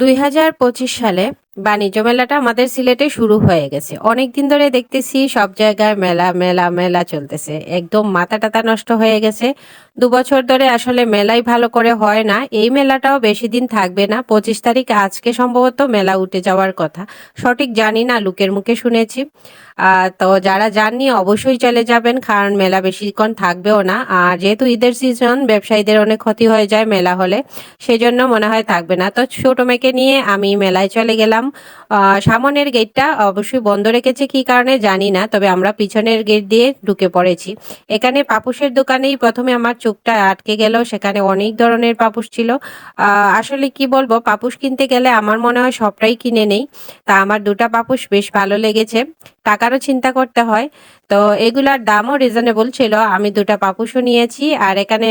দুই হাজার পঁচিশ সালে বাণিজ্য মেলাটা আমাদের সিলেটে শুরু হয়ে গেছে। অনেক দিন ধরে দেখতেছি সব জায়গায় মেলা মেলা মেলা চলতেছে। একদম মাথা টাথা নষ্ট হয়ে গেছে। দু বছর ধরে আসলে মেলাই ভালো করে হয় না। এই মেলাটাও বেশি দিন থাকবে না। পঁচিশ তারিখ আজকে সম্ভবত মেলা উঠে যাওয়ার কথা। সঠিক জানি না, লোকের মুখে শুনেছি। তো যারা যাননি অবশ্যই চলে যাবেন, কারণ মেলা বেশিক্ষণ থাকবেও না। আর যেহেতু ঈদের সিজন ব্যবসায়ীদের অনেক ক্ষতি হয়ে যায় মেলা হলে। সেজন্য মনে হয় থাকবে না। তো ছোট মেয়েকে নিয়ে আমি মেলায় চলে গেলাম। আহ, সামনের গেটটা অবশ্যই বন্ধ রেখেছে কি কারণে জানি না তবে আমরা পিছনের গেট দিয়ে ঢুকে পড়েছি। এখানে পাপুসের দোকানেই প্রথমে আমার চোখটা আটকে গেল সেখানে অনেক ধরনের পাপুস ছিল। আসলে কি বলব পাপুস কিনতে গেলে আমার মনে হয় সবটাই কিনে নেই। তা আমার দুটা পাপুস বেশ ভালো লেগেছে। টাকারও চিন্তা করতে হয়। তো এগুলার দামও রিজনেবল ছিল। আমি দুটা পাপুসও নিয়েছি আর এখানে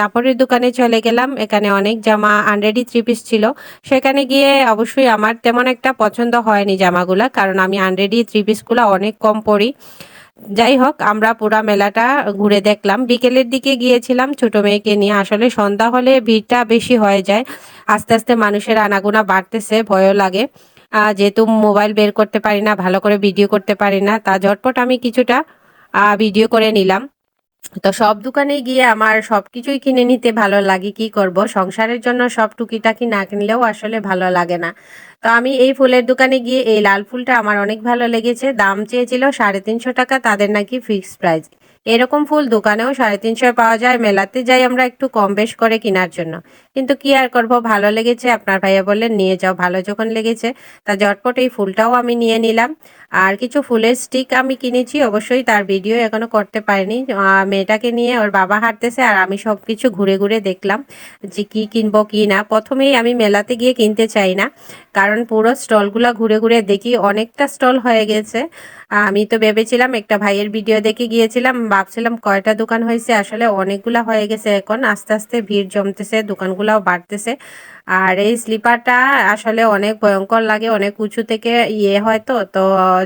কাপড়ের দোকানে চলে গেলাম। এখানে অনেক জামা আনরেডি থ্রি পিস ছিল। সেখানে গিয়ে অবশ্যই আমার তেমন একটা পছন্দ হয়নি জামাগুলা কারণ আমি আনরেডি থ্রি পিসগুলো অনেক কম পরি। যাই হোক, আমরা পুরা মেলাটা ঘুরে দেখলাম। বিকেলের দিকে গিয়েছিলাম ছোট মেয়েকে নিয়ে। আসলে সন্ধ্যা হলে ভিড়টা বেশি হয়ে যায়। আস্তে আস্তে মানুষের আনাগোনা বাড়তেছে, ভয়ও লাগে। যেহেতু মোবাইল বের করতে পারি না, ভালো করে ভিডিও করতে পারি না, তা ঝটপট আমি কিছুটা ভিডিও করে নিলাম। তো সব দোকানে গিয়ে আমার সবকিছুই কিনে নিতে ভালো লাগে, কি করব? সংসারের জন্য সব টুকিটাকি না কিনলেও আসলে ভালো লাগে না। তো আমি এই ফুলের দোকানে গিয়ে এই লাল ফুলটা আমার অনেক ভালো লেগেছে। দাম চেয়েছিল সাড়ে তিনশো টাকা, তাদের নাকি ফিক্সড প্রাইস এরকম ফুল দোকানেও সাড়ে তিনশো পাওয়া যায়, মেলাতে যাই আমরা একটু কম বেশ করে কেনার জন্য। কিন্তু কি আর করব? ভালো লেগেছে, আপনার ভাইয়া বললেন, নিয়ে যাও। ভালো যখন লেগেছে, তা ঝটপট এই ফুলটাও আমি নিয়ে নিলাম। আর কিছু ফুলের স্টিক আমি কিনেছি, অবশ্যই তার ভিডিও এখনও করতে পারিনি। মেয়েটাকে নিয়ে ওর বাবা হাঁটতেছে, আর আমি সব কিছু ঘুরে ঘুরে দেখলাম যে কি কিনবো, কি না। প্রথমেই আমি মেলাতে গিয়ে কিনতে চাই না, কারণ পুরো স্টলগুলো ঘুরে ঘুরে দেখি, অনেকটা স্টল হয়ে গেছে। আমি তো ভেবেছিলাম একটা ভাইয়ের ভিডিও দেখে গিয়েছিলাম ভাবছিলাম কয়টা দোকান হয়েছে, আসলে অনেকগুলা হয়ে গেছে এখন। আস্তে আস্তে ভিড় জমতেছে, দোকানগুলাও বাড়তেছে। আর এই স্লিপারটা আসলে অনেক ভয়ঙ্কর লাগে, অনেক উঁচু থেকে ইয়ে হয় তো তো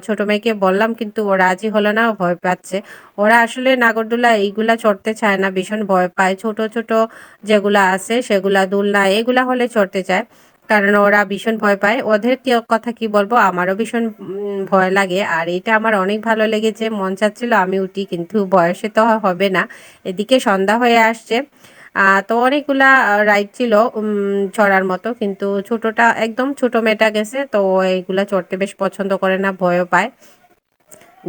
ছোট মেয়েকে বললাম, কিন্তু ও রাজি হলো না ভয় পাচ্ছে। ওরা আসলে নাগরদোলা এইগুলা চড়তে চায় না, ভীষণ ভয় পায়। ছোট ছোট যেগুলা আছে সেগুলা দোলনা, এগুলা হলে চড়তে চায়। কারণ ওরা ভীষণ ভয় পায়। ওদের কথা কি বলব? আমারও ভীষণ ভয় লাগে। আর এটা আমার অনেক ভালো লেগেছে। মন চাচ্ছিল আমি উঠি, কিন্তু বয়সে তো হবে না। এদিকে সন্ধ্যা হয়ে আসছে। তো অনেকগুলা রাইড ছিল চড়ার মতো। কিন্তু ছোটটা, একদম ছোট মেয়েটা গেছে, তো এইগুলা চড়তে বেশ পছন্দ করে না, ভয়ও পায়।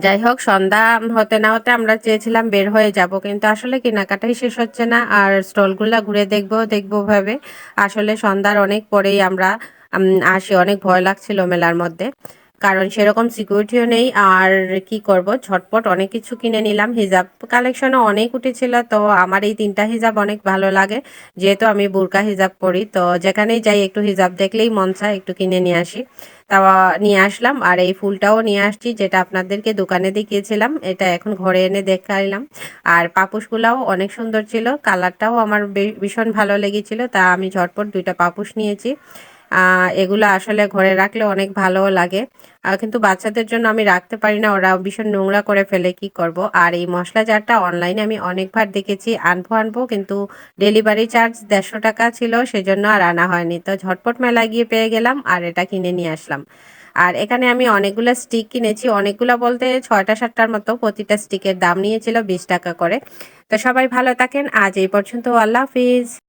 যাই হোক সন্ধ্যা হতে না হতে আমরা চেয়েছিলাম বের হয়ে যাব, কিন্তু আসলে কেনাকাটাই শেষ হচ্ছে না, আর স্টলগুলা ঘুরে দেখব দেখব ভাবে। আসলে সন্ধ্যার অনেক পরেই আমরা আসি, অনেক ভয় লাগছিল মেলার মধ্যে। কারণ সেরকম সিকিউরিটিও নেই। আর কি করব? ঝটপট অনেক কিছু কিনে নিলাম। হিজাব কালেকশনও অনেক উঠেছিল, তো আমার এই তিনটা হিজাব অনেক ভালো লাগে। যেহেতু আমি বুরকা হিজাব পরি, তো যেখানেই যাই একটু হিজাব দেখলেই মন চায় একটু কিনে নিয়ে আসি। তা নিয়ে আসলাম, আর এই ফুলটাও নিয়ে আসছি, যেটা আপনাদেরকে দোকানে দেখিয়েছিলাম। এটা এখন ঘরে এনে দেখাইলাম। আর পাপুসগুলাও অনেক সুন্দর ছিল। কালারটাও আমার ভীষণ ভালো লেগেছিল, তা আমি ঝটপট দুইটা পাপুস নিয়েছি। এগুলো আসলে ঘরে রাখলে অনেক ভালো লাগে। কিন্তু বাচ্চাদের জন্য আমি রাখতে পারি না, ওরা ভীষণ নোংরা করে ফেলে, কি করব? আর এই মশলা জারটা অনলাইনে আমি অনেকবার দেখেছি, আনব আনব, কিন্তু ডেলিভারি চার্জ দেড়শো টাকা ছিল, সেজন্য আর আনা হয়নি। তো ঝটপট মেলায় গিয়ে পেয়ে গেলাম আর এটা কিনে নিয়ে আসলাম। আর এখানে আমি অনেকগুলো স্টিক কিনেছি, অনেকগুলো বলতে ছয়টা, সাতটার মতো প্রতিটা স্টিকের দাম নিয়েছিল বিশ টাকা করে। তো সবাই ভালো থাকেন, আজ এই পর্যন্ত, আল্লাহ হাফিজ।